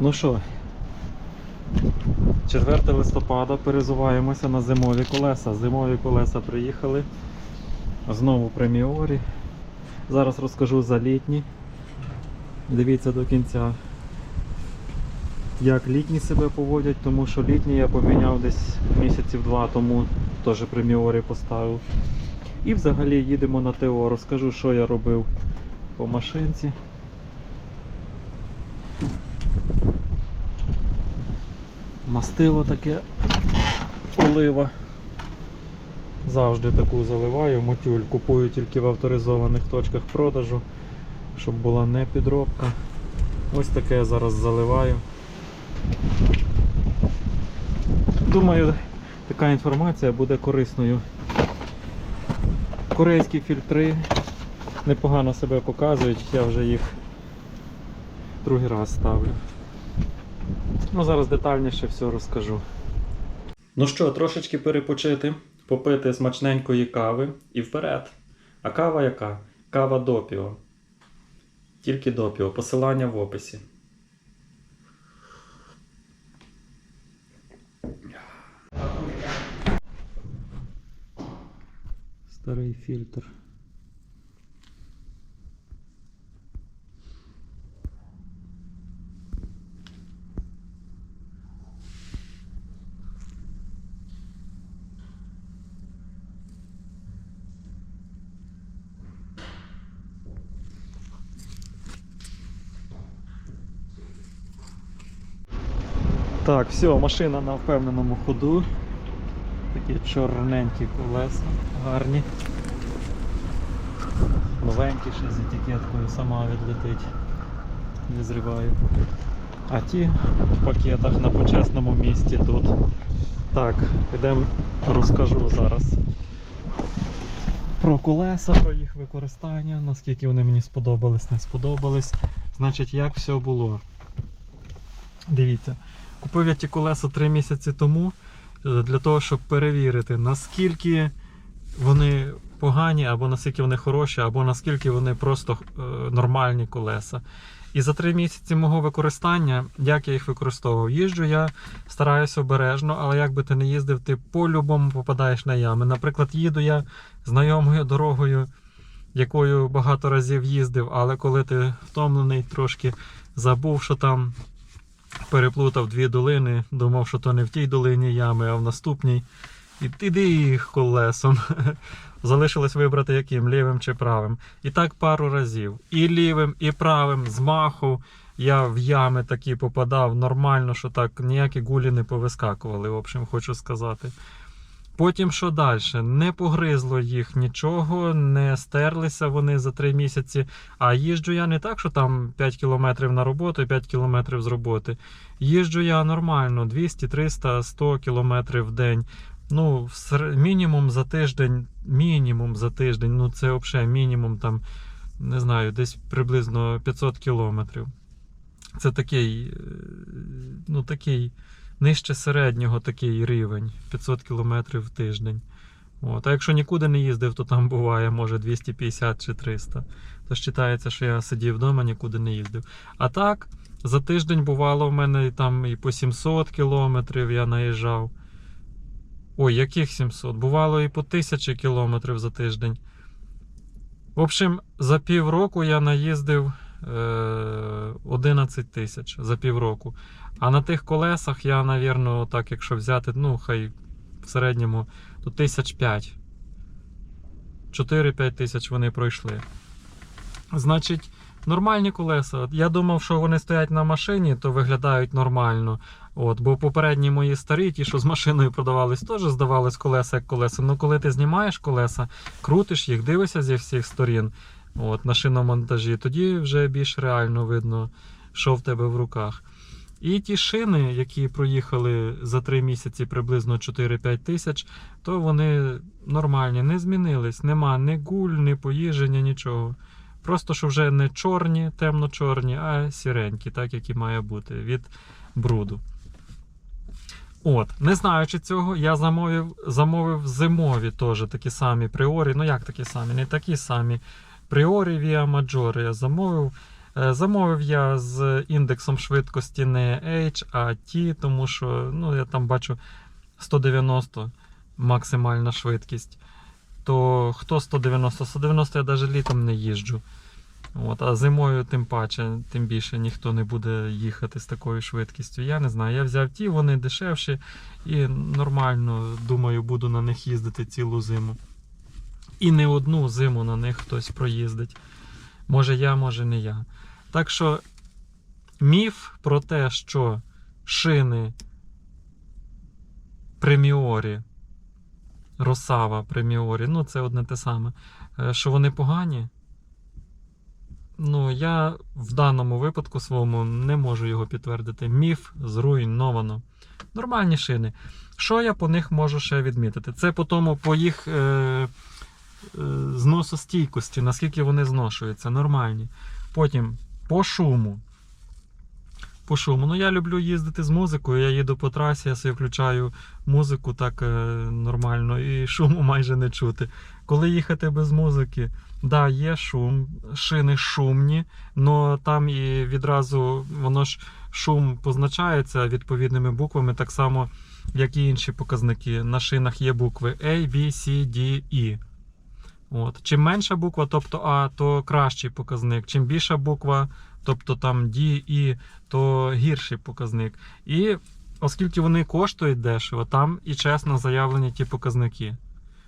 Ну що, 4 листопада перезуваємося на зимові колеса. Зимові колеса приїхали. Знову преміорі. Зараз розкажу за літні. Дивіться до кінця, як літні себе поводять, тому що літні я поміняв десь місяців два тому, теж преміорі поставив. І взагалі їдемо на ТО. Розкажу, що я робив по машинці. Мастило таке олива. Завжди таку заливаю, мотюль купую тільки в авторизованих точках продажу, щоб була не підробка. Ось таке я зараз заливаю. Думаю, така інформація буде корисною. Корейські фільтри непогано себе показують, я вже їх другий раз ставлю. Ну, зараз детальніше все розкажу. Ну що, трошечки перепочити, попити смачненької кави і вперед. А кава яка? Кава допіо. Тільки допіо. Посилання в описі. Старий фільтр. Так, все, машина на впевненому ходу. Такі чорненькі колеса, гарні. Новенькі ще з етикеткою, сама відлетить. Не зриваю. А ті в пакетах на почесному місці тут. Так, підемо розкажу зараз про колеса, про їх використання, наскільки вони мені сподобались, не сподобались. Значить, як все було. Дивіться, купив я ті колеса 3 місяці тому е, для того, щоб перевірити, наскільки вони погані, або наскільки вони хороші, або наскільки вони просто е, нормальні колеса. І за 3 місяці мого використання, як я їх використовував, їжджу я стараюся обережно, але як би ти не їздив, ти по-любому попадаєш на ями. Наприклад, їду я знайомою дорогою, якою багато разів їздив, але коли ти втомлений, трошки забув, що там переплутав дві долини, думав, що то не в тій долині ями, а в наступній. І іди їх колесом. Залишилось вибрати яким лівим чи правим. І так пару разів. І лівим, і правим, з маху. Я в ями такі попадав нормально, що так ніякі гулі не повискакували, в общем, хочу сказати. Потім що далі? Не погризло їх нічого, не стерлися вони за три місяці. А їжджу я не так, що там 5 кілометрів на роботу і 5 кілометрів з роботи. Їжджу я нормально, 200, 300, 100 кілометрів в день. Ну, мінімум за тиждень, мінімум за тиждень, ну це взагалі мінімум там, не знаю, десь приблизно 500 кілометрів. Це такий, е, ну такий нижче середнього такий рівень 500 кілометрів в тиждень. От. А якщо нікуди не їздив, то там буває, може 250 чи 300. То вважається, що я сидів вдома, нікуди не їздив. А так, за тиждень бувало в мене там і по 700 кілометрів я наїжджав. Ой, яких 700? Бувало і по 1000 кілометрів за тиждень. В общем, за півроку я наїздив 11 тисяч за півроку. А на тих колесах я, навірно, так, якщо взяти, ну, хай в середньому, то тисяч п'ять. 4-5 тисяч вони пройшли. Значить, нормальні колеса. Я думав, що вони стоять на машині, то виглядають нормально. От, бо попередні мої старі, ті, що з машиною продавались, теж здавались колеса як колеса. Ну коли ти знімаєш колеса, крутиш їх, дивишся зі всіх сторін от, на шиномонтажі, тоді вже більш реально видно, що в тебе в руках. І ті шини, які проїхали за 3 місяці приблизно 4-5 тисяч, то вони нормальні, не змінились. Нема ні гуль, ні поїждження, нічого. Просто що вже не чорні, темно-чорні, а сіренькі, так як і має бути від бруду. От, не знаючи цього, я замовив, замовив зимові теж такі самі пріорі. Ну як такі самі? Не такі самі. Пріорі Via Maggiore я замовив. Е, Замовив я з індексом швидкості не H, а T, тому що ну, я там бачу 190 максимальна швидкість. То хто 190? 190 я навіть літом не їжджу. От, а зимою тим паче, тим більше ніхто не буде їхати з такою швидкістю. Я не знаю. Я взяв ті, вони дешевші і нормально, думаю, буду на них їздити цілу зиму. І не одну зиму на них хтось проїздить. Може я, може не я. Так що міф про те, що шини преміорі, Росава преміорі, ну це одне те саме, е, що вони погані. Ну, я в даному випадку своєму не можу його підтвердити. Міф зруйновано. Нормальні шини. Що я по них можу ще відмітити? Це по тому, по їх е, зносостійкості, наскільки вони зношуються, нормальні. Потім по шуму. По шуму. Ну, я люблю їздити з музикою. Я їду по трасі, я собі включаю музику так е, нормально і шуму майже не чути. Коли їхати без музики, да, є шум, шини шумні, але там і відразу воно ж шум позначається відповідними буквами, так само, як і інші показники. На шинах є букви A, B, C, D, E. От. Чим менша буква, тобто А, то кращий показник. Чим більша буква, тобто там D, E, то гірший показник. І оскільки вони коштують дешево, там і чесно заявлені ті показники.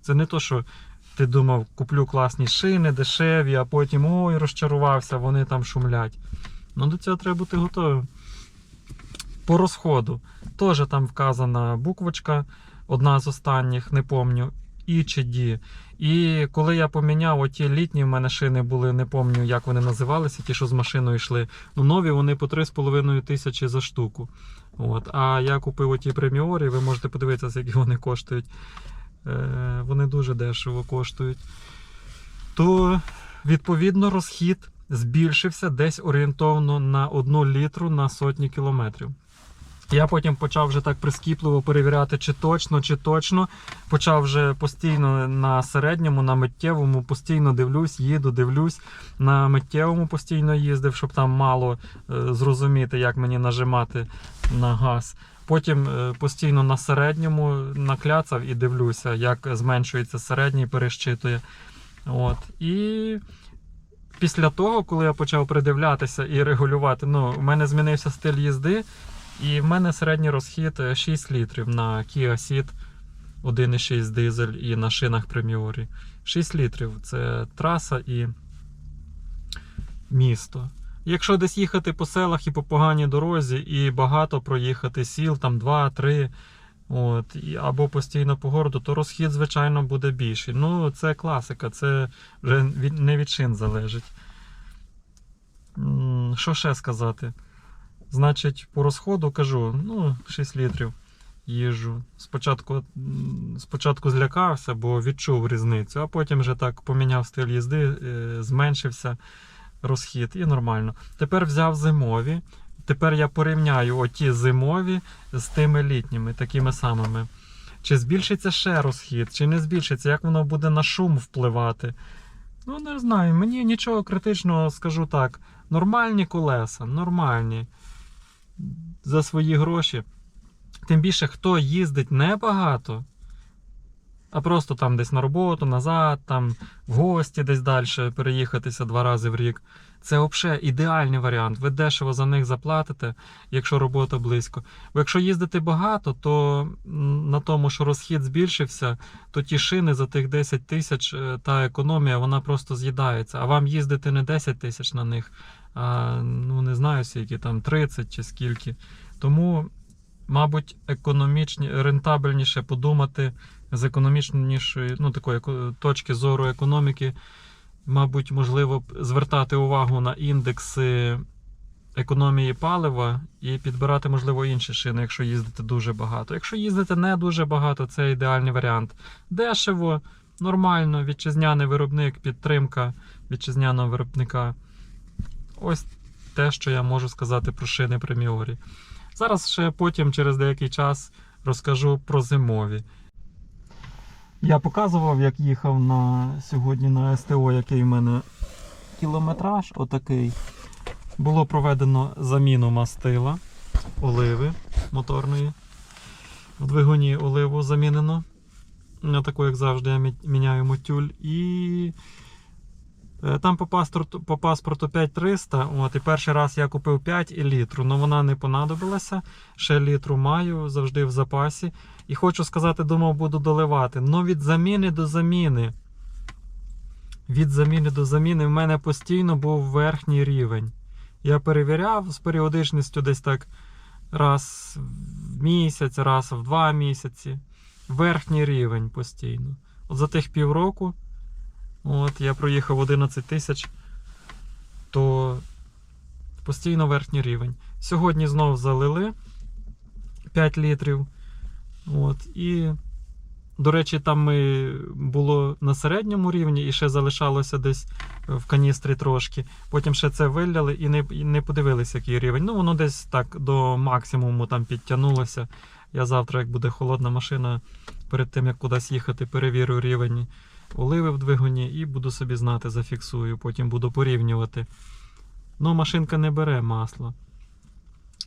Це не то, що ти думав, куплю класні шини, дешеві, а потім ой, розчарувався, вони там шумлять. Ну, до цього треба бути готовим. По розходу. Теж там вказана буквочка, одна з останніх, не помню, І. І коли я поміняв оті літні в мене шини були, не пам'ятаю, як вони називалися, ті, що з машиною йшли. Ну, нові вони по 3,5 тисячі за штуку. От. А я купив оті преміорі, ви можете подивитися, скільки вони коштують. Е, вони дуже дешево коштують. То, відповідно, розхід збільшився десь орієнтовно на 1 літру на сотні кілометрів. Я потім почав вже так прискіпливо перевіряти, чи точно, чи точно. Почав вже постійно на середньому, на миттєвому, постійно дивлюсь, їду, дивлюсь. На миттєвому постійно їздив, щоб там мало е, зрозуміти, як мені нажимати на газ. Потім е, постійно на середньому накляцав і дивлюся, як зменшується середній, перещитує. От. І після того, коли я почав придивлятися і регулювати, ну, в мене змінився стиль їзди, і в мене середній розхід е, 6 літрів на Kia Ceed 1,6 дизель і на шинах преміорі. 6 літрів це траса і місто. Якщо десь їхати по селах і по поганій дорозі, і багато проїхати сіл, там 2-3, от, або постійно по городу, то розхід, звичайно, буде більший. Ну, це класика, це вже не від шин залежить. Що ще сказати? Значить, по розходу кажу, ну, 6 літрів їжджу. Спочатку, спочатку злякався, бо відчув різницю, а потім вже так поміняв стиль їзди, е, зменшився розхід і нормально. Тепер взяв зимові. Тепер я порівняю оті зимові з тими літніми, такими самими. Чи збільшиться ще розхід, чи не збільшиться, як воно буде на шум впливати. Ну, не знаю, мені нічого критичного скажу так. Нормальні колеса, нормальні. За свої гроші. Тим більше, хто їздить небагато, а просто там десь на роботу, назад, там в гості десь далі переїхатися два рази в рік. Це взагалі ідеальний варіант. Ви дешево за них заплатите, якщо робота близько. Бо якщо їздити багато, то на тому, що розхід збільшився, то ті шини за тих 10 тисяч е, та економія вона просто з'їдається. А вам їздити не 10 тисяч на них, ну не знаю скільки там 30 чи скільки. Тому, мабуть, економічні, рентабельніше подумати з економічнішої, ну такої точки зору економіки, мабуть, можливо звертати увагу на індекси економії палива і підбирати, можливо, інші шини, якщо їздити дуже багато. Якщо їздити не дуже багато, це ідеальний варіант. Дешево, нормально, вітчизняний виробник, підтримка вітчизняного виробника. Ось те, що я можу сказати про шини преміорі. Зараз ще потім, через деякий час, розкажу про зимові. Я показував, як їхав на сьогодні на СТО, який в мене кілометраж отакий. Було проведено заміну мастила, оливи моторної. В двигуні оливу замінено. Не таку, як завжди, я міняю мотюль. І там по паспорту, по паспорту 5300. От, і перший раз я купив 5 і літру, але вона не понадобилася. Ще літру маю завжди в запасі. І хочу сказати, думав, буду доливати. Ну від заміни до заміни. Від заміни до заміни в мене постійно був верхній рівень. Я перевіряв з періодичністю десь так раз в місяць, раз в два місяці. Верхній рівень постійно. От за тих півроку, от я проїхав 11 тисяч, то постійно верхній рівень. Сьогодні знов залили 5 літрів. От, і, до речі, там ми було на середньому рівні і ще залишалося десь в каністрі трошки. Потім ще це виляли і не, і не подивилися, який рівень. Ну, воно десь так до максимуму там підтягнулося. Я завтра, як буде холодна машина, перед тим як кудись їхати, перевірю рівень оливи в двигуні і буду собі знати, зафіксую, потім буду порівнювати. Ну, машинка не бере масло.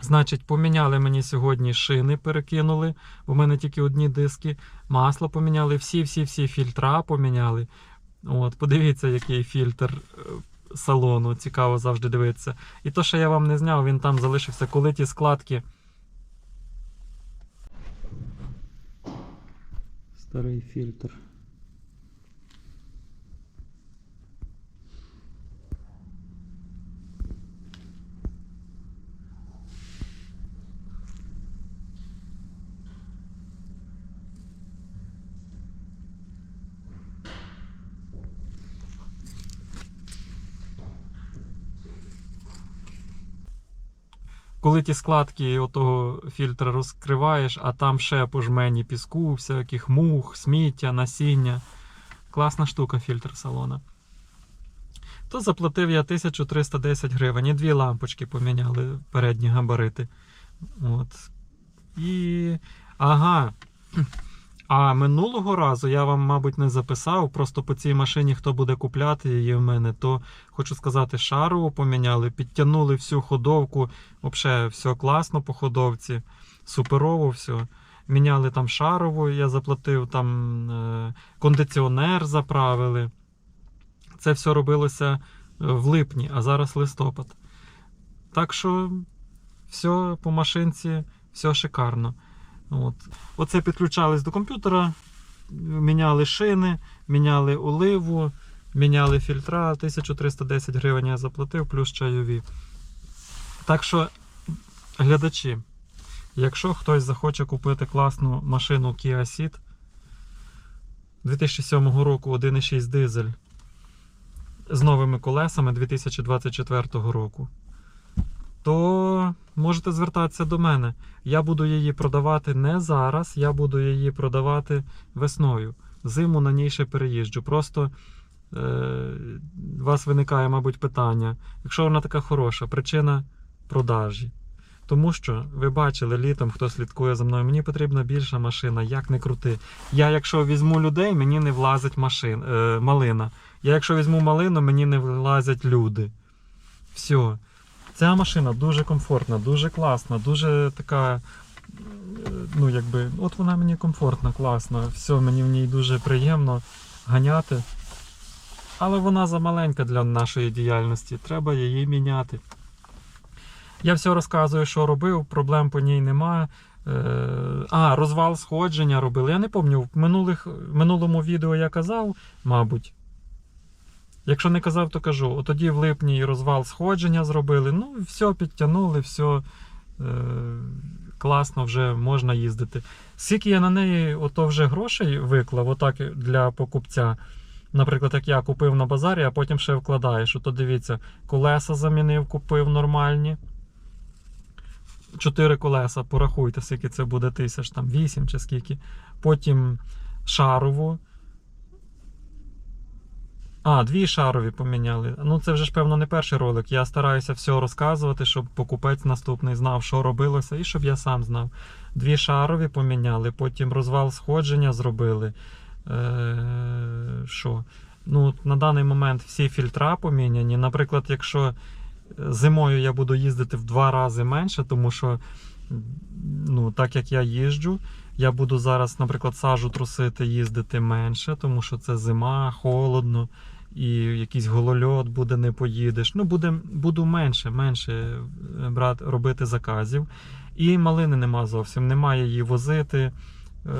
Значить, поміняли мені сьогодні шини, перекинули, бо в мене тільки одні диски. Масло поміняли, всі-всі-всі фільтра поміняли. От, подивіться, який фільтр е, салону. Цікаво завжди дивитися. І то, що я вам не зняв, він там залишився, коли ті складки. Старий фільтр. Коли ті складки отого фільтра розкриваєш, а там ще по жмені піску, всяких мух, сміття, насіння. Класна штука фільтр салона. То заплатив я 1310 гривень. І дві лампочки поміняли передні габарити. От. І. Ага. А минулого разу я вам, мабуть, не записав. Просто по цій машині, хто буде купляти її в мене, то хочу сказати, шарову поміняли, підтягнули всю ходовку. Взагалі, все класно по ходовці, суперово все. Міняли там шарову, я заплатив, там е, кондиціонер заправили. Це все робилося е, в липні, а зараз листопад. Так що все по машинці, все шикарно. От. Оце підключались до комп'ютера, міняли шини, міняли оливу, міняли фільтра. 1310 гривень я заплатив, плюс чайові. Так що, глядачі, якщо хтось захоче купити класну машину Kia Ceed 2007 року 1,6 дизель з новими колесами 2024 року, то можете звертатися до мене. Я буду її продавати не зараз, я буду її продавати весною. Зиму на ній ще переїжджу. Просто е, у вас виникає, мабуть, питання, якщо вона така хороша, причина продажі. Тому що ви бачили літом, хто слідкує за мною, мені потрібна більша машина, як не крути. Я, якщо візьму людей, мені не влазить машин, е, малина. Я, якщо візьму малину, мені не влазять люди. Все. Ця машина дуже комфортна, дуже класна, дуже така. е, Ну, якби, от вона мені комфортна, класна. Все, мені в ній дуже приємно ганяти. Але вона замаленька для нашої діяльності. Треба її міняти. Я все розказую, що робив, проблем по ній немає. Е, А, розвал сходження робили. Я не пам'ятаю, в минулих, минулому відео я казав, мабуть. Якщо не казав, то кажу. От тоді в липні розвал сходження зробили. Ну, все підтягнули, все е, класно, вже можна їздити. Скільки я на неї ото вже грошей виклав, отак для покупця. Наприклад, як я купив на базарі, а потім ще вкладаєш. Ото дивіться, колеса замінив, купив нормальні. Чотири колеса, порахуйте, скільки це буде тисяч, там 8 чи скільки. Потім шарову. А, дві шарові поміняли. Ну, це вже ж, певно, не перший ролик. Я стараюся все розказувати, щоб покупець наступний знав, що робилося, і щоб я сам знав. Дві шарові поміняли, потім розвал сходження зробили. Е, Що? Ну, на даний момент всі фільтра поміняні. Наприклад, якщо Зимою я буду їздити в два рази менше, тому що ну, так як я їжджу, я буду зараз, наприклад, сажу трусити, їздити менше, тому що це зима, холодно, і якийсь голольот буде, не поїдеш. Ну, буде, буду менше, менше е, брати, робити заказів. І малини нема зовсім. Немає її возити, е,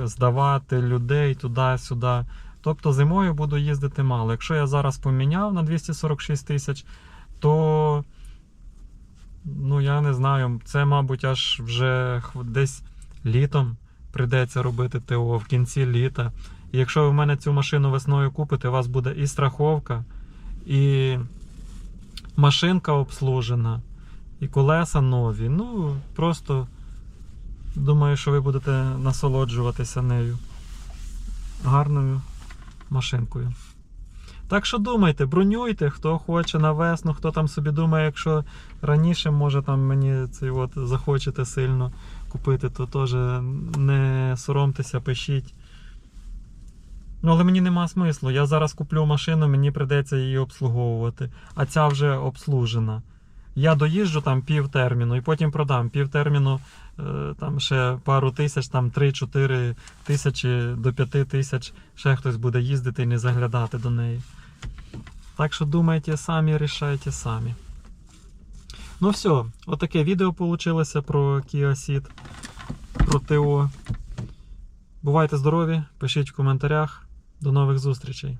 здавати людей туди-сюди. Тобто зимою буду їздити мало. Якщо я зараз поміняв на 246 тисяч, то ну я не знаю, це, мабуть, аж вже десь літом прийдеться робити ТО в кінці літа. Якщо ви в мене цю машину весною купите, у вас буде і страховка, і машинка обслужена, і колеса нові. Ну, просто думаю, що ви будете насолоджуватися нею. Гарною машинкою. Так що думайте, бронюйте, хто хоче на весну, хто там собі думає, якщо раніше, може там мені цей от захочете сильно купити, то теж не соромтеся, пишіть. Ну, але мені нема смислу. Я зараз куплю машину, мені прийдеться її обслуговувати, а ця вже обслужена. Я доїжджу там пів терміну і потім продам. Пів терміну е, там ще пару тисяч, там 3-4 тисячі до 5 тисяч ще хтось буде їздити і не заглядати до неї. Так що думайте самі, рішайте самі. Ну все, отаке відео вийшло про Kia Ceed, про ТО. Бувайте здорові, пишіть в коментарях. До нових зустрічей.